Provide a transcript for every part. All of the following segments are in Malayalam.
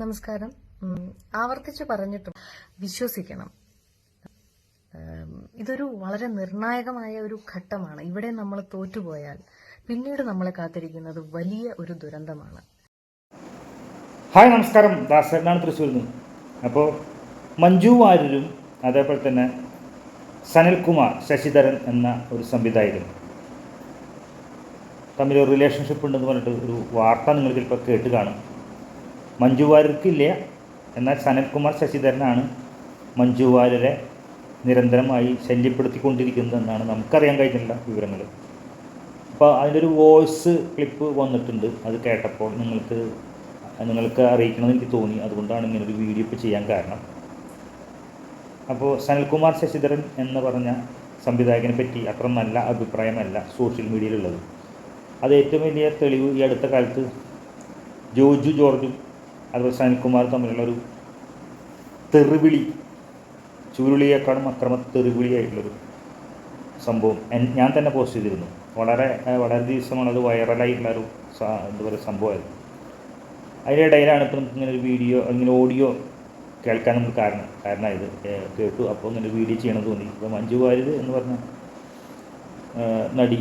നമസ്കാരം. ആവർത്തിച്ച് പറഞ്ഞിട്ടും വിശ്വസിക്കണം. ഇതൊരു വളരെ നിർണായകമായ ഒരു ഘട്ടമാണ്. ഇവിടെ നമ്മൾ തോറ്റുപോയാൽ പിന്നീട് നമ്മളെ കാത്തിരിക്കുന്നത് വലിയ ഒരു ദുരന്തമാണ്. ഹായ് നമസ്കാരം. ദാസരനാണ് തൃശ്ശൂരിൽ നിന്ന്. അപ്പോൾ മഞ്ജു വാര്യരും അതേപോലെ തന്നെ സനൽകുമാർ ശശിധരൻ എന്ന ഒരു സംവിധായകൻ തമ്മിൽ റിലേഷൻഷിപ്പ് ഉണ്ടെന്ന് പറഞ്ഞിട്ട് ഒരു വാർത്ത നിങ്ങൾ ചിലപ്പോൾ കേട്ട് കാണും. മഞ്ജു വാര്യർക്കില്ല എന്നാൽ സനൽകുമാർ ശശിധരനാണ് മഞ്ജു വാര്യരെ നിരന്തരമായി ശല്യപ്പെടുത്തിക്കൊണ്ടിരിക്കുന്നതെന്നാണ് നമുക്കറിയാൻ കഴിഞ്ഞിട്ടുള്ള വിവരങ്ങൾ. അപ്പോൾ അതിലൊരു വോയിസ് ക്ലിപ്പ് വന്നിട്ടുണ്ട്. അത് കേട്ടപ്പോൾ നിങ്ങൾക്ക് നിങ്ങൾക്ക് അറിയിക്കണമെന്ന് എനിക്ക് തോന്നി. അതുകൊണ്ടാണ് ഇങ്ങനെ ഒരു വീഡിയോ ഇപ്പോൾ ചെയ്യാൻ കാരണം. അപ്പോൾ സനൽകുമാർ ശശിധരൻ എന്ന് പറഞ്ഞ സംവിധായകനെ പറ്റി അത്ര നല്ല അഭിപ്രായമല്ല സോഷ്യൽ മീഡിയയിലുള്ളത്. അത് ഏറ്റവും വലിയ തെളിവ് ഈ അടുത്ത കാലത്ത് ജോജു ജോർജും അതുപോലെ സനിൽകുമാർ തമ്മിലുള്ള ഒരു തെറിവിളി ചുരുളിയേക്കാളും അക്രമ തെറിവിളിയായിട്ടുള്ളൊരു സംഭവം ഞാൻ തന്നെ പോസ്റ്റ് ചെയ്തിരുന്നു. വളരെ വളരെ ദിവസമാണ് അത് വൈറലായിട്ടുള്ള ഒരു എന്താ പറയുക സംഭവമായിരുന്നു ഇടയിലാണ് ഇപ്പം നമുക്ക് ഇങ്ങനെ ഒരു വീഡിയോ ഇങ്ങനെ ഓഡിയോ കേൾക്കാൻ നമുക്ക് കാരണം കാരണമായത്. കേട്ടു. അപ്പോൾ ഇങ്ങനെ വീഡിയോ ചെയ്യണമെന്ന് തോന്നി. ഇപ്പോൾ മഞ്ജു വാര്യർ എന്ന് പറഞ്ഞ നടി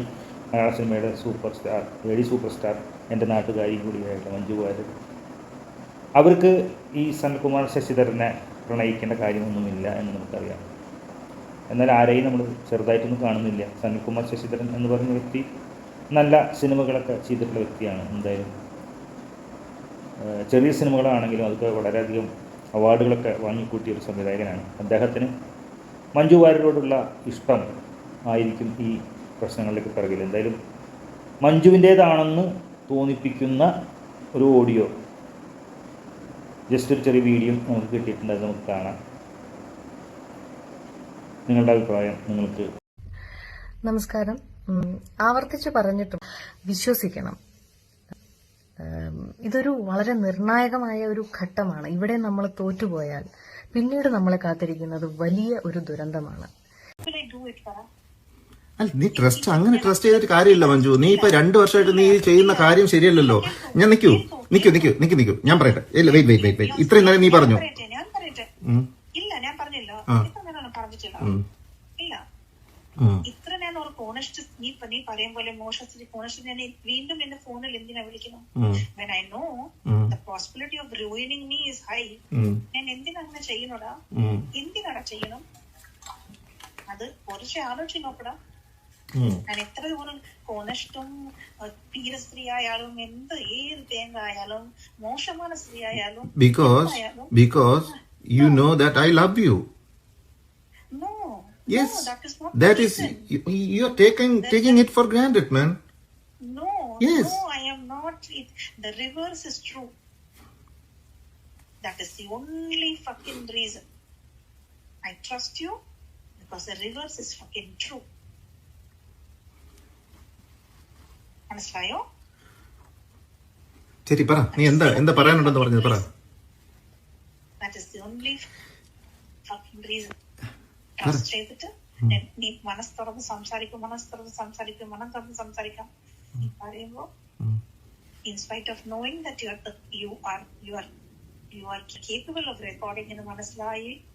മലയാള സിനിമയുടെ super star lady super star എന്റെ നാട്ടുകാരി കൂടിയായിട്ടുള്ള മഞ്ജു വാര്യർ അവർക്ക് ഈ സനൽകുമാർ ശശിധരനെ പ്രണയിക്കേണ്ട കാര്യമൊന്നുമില്ല എന്ന് നമുക്കറിയാം. എന്നാൽ ആരെയും നമ്മൾ ചെറുതായിട്ടൊന്നും കാണുന്നില്ല. സനൽകുമാർ ശശിധരൻ എന്ന് പറഞ്ഞ വ്യക്തി നല്ല സിനിമകളൊക്കെ ചെയ്തിട്ടുള്ള വ്യക്തിയാണ് എന്തായാലും. ചെറിയ സിനിമകളാണെങ്കിലും അതൊക്കെ വളരെയധികം അവാർഡുകളൊക്കെ വാങ്ങിക്കൂട്ടിയ ഒരു സംവിധായകനാണ്. അദ്ദേഹത്തിന് മഞ്ജു വാര്യരോടുള്ള ഇഷ്ടം ആയിരിക്കും ഈ പ്രശ്നങ്ങളിലേക്ക് പിറകിൽ. എന്തായാലും മഞ്ജുവിന്റേതാണെന്ന് തോന്നിപ്പിക്കുന്ന ഒരു ഓഡിയോ ജസ്റ്റ് ഒരു ചെറിയ വീഡിയോ നമുക്ക് കിട്ടിയിട്ടുണ്ട് അത് നമുക്ക് കാണാം. നിങ്ങളുടെ അഭിപ്രായം നിങ്ങൾക്ക്. നമസ്കാരം. ആവർത്തിച്ച് പറഞ്ഞിട്ടും വിശ്വസിക്കണം. ഇതൊരു വളരെ നിർണായകമായ ഒരു ഘട്ടമാണ്. ഇവിടെ നമ്മൾ തോറ്റുപോയാൽ പിന്നീട് നമ്മളെ കാത്തിരിക്കുന്നത് വലിയ ഒരു ദുരന്തമാണ്. അല്ല നീ ട്രസ്റ്റ് അങ്ങനെ ട്രസ്റ്റ് ചെയ്തിട്ട് കാര്യമില്ല മഞ്ജു. നീ ഇപ്പൊ രണ്ടു വർഷമായിട്ട് നീ ചെയ്യുന്ന കാര്യം ശരിയല്ലല്ലോ. ഞാൻ നിക്കൂ. നിക്കൂ നിക്കൂ നിക്കൂ നിക്കൂ. ഞാൻ പറയട്ടെ. ഇല്ല വെയിറ്റ് വെയിറ്റ് വെയിറ്റ് വെയിറ്റ് ഇത്രയും നേരം നീ പറഞ്ഞു? ഇല്ല ഞാൻ പറഞ്ഞില്ല. ഇല്ല. ഇത്ര ഞാൻ ഒരു കോണസ്റ്റ് നീ ഇപ്പൊ നീ പറയും പോലെ മോശത്തിൽ കോണസ്റ്റ് ഞാൻ വീണ്ടും എന്റെ ഫോണിൽ എന്തിനാ വിളിക്കുന്നു? ഉം, when I know um, the possibility of ruining me is high ഞാൻ എന്തിനാ അങ്ങനെ ഉം, എന്തിനാടാ ചെയ്യണം? അത് കുറച്ച് ആലോചിച്ച് നോക്കടാ. എത്ര പോലും കോനഷ്ടം പീരസ്ത്രീയായാലും എന്ത് ഏത് തേങ്ങായാലും മോശമാണ് സ്ത്രീ ആയാലും because because you know that I love you Yes, no, that is you are taking that taking it for granted, man. No, yes. no, I am not. It, the reverse is true. That is the only fucking reason. I trust you because the reverse is fucking true. മനസ്സിലായോ? ശരി പറ. നീ എന്താ എന്താ പറയാനുണ്ടെന്ന് പറഞ്ഞത് പറ. ട്രസ്റ്റ് ചെയ്തിട്ട് നീ മനസ്സ് തുറന്ന് സംസാരിക്കും മനസ്സ് തുറന്ന് സംസാരിക്കും മനം തുറന്ന് സംസാരിക്കാം. നീ പറയുമ്പോ in spite of knowing that you are you are you are of recording എന്ന് മനസ്സിലായി.